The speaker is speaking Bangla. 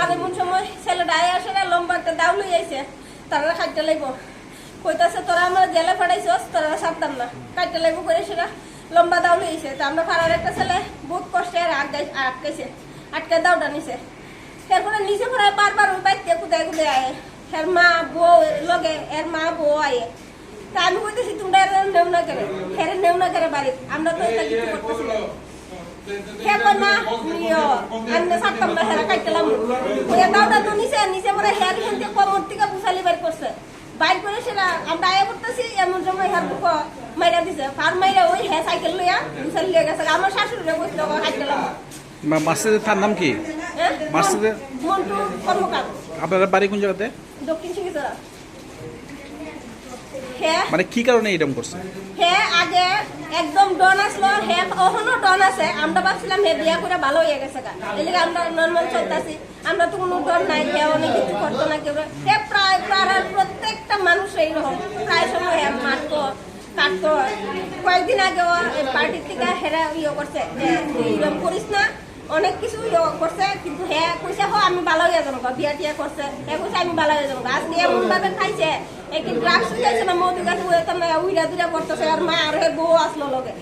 আর এমন সময় ছেলেটা আয় আসে না লম্বা একটা দাউ লই আইছে। তারা খাইতে লাগবো। কইতাছে, তোরা আমরা জেলে ফাটাইছস তোরা সাবধান না কাইতে লাগবো করে সেটা লম্বা দাউ লই আইছে। তা আমরা পাড়ার একটা ছেলে বহুত কষ্টে আটকাই আটকাইছে আটকে দাউটা নিছে। এরপরে নিচে পড়ে বারবার ওই বাইতে কোথায় কোথায় আয়। এর মা বউ লগে, এর মা বউ আয়ে। তা আমি কইতেছি, তোমরা নেও না করে হেরে নেও না করে বাড়ি আমরা তো এটা কিছু করতেছি হে কই না নিও আমি সাতটাম না হেরা কাইতেলাম ওই দাউটা তো নিচে নিচে পরে হের হেনতে কমর থেকে পুষালি বাইর করছে বাইর করে সেটা আমরা আয়া করতেছি এমন সময় হের বুক মাইরা দিছে ফার মাইরা ওই হে সাইকেল লইয়া পুষালি লিয়ে গেছে আমার শাশুড়িরে কইছিল কাইতেলাম মাসিদের তার নাম কি? হ্যাঁ মাসুদের- মন্টু কর্মকার আপনাদের বাড়ি কোন জায়গাতে? দক্ষিণ সিংহচরা হ্যাঁ। মানে কি কারণে এরকম করছে? হে আগে একদম ডন আসলো হে ওখানো ডন আছে, আমরা ভাবছিলাম হে বিয়া করে ভালো হয়ে গেছে গা। এদিকে আমরা নর্মাল চলতেছি, আমরা তো কোনো ডন নাই, হে অনেক কিছু করতো না কেউ। হে প্রায় প্রায় প্রত্যেকটা মানুষ এইরকম। প্রায় সময় মারতো, কাটতো। কয়েকদিন আগে পার্টির থেকে হেরা ইয়ে করছে, যে এরকম করিস না, অনেক কিছু ইয়ে করছে, কিন্তু হে কইছে, হ, আমি ভালো হয়ে যাব বিয়া টিয়া করছে। হে কইছে, আমি ভালো হয়ে যাব। আজকে এমন ভাবে খাইছে, একটি ড্রাগস খাইছে না মধু গাছে ওই তো উইরা দুইরা করতেছে আর মা আর হে বউ আসলো লগে।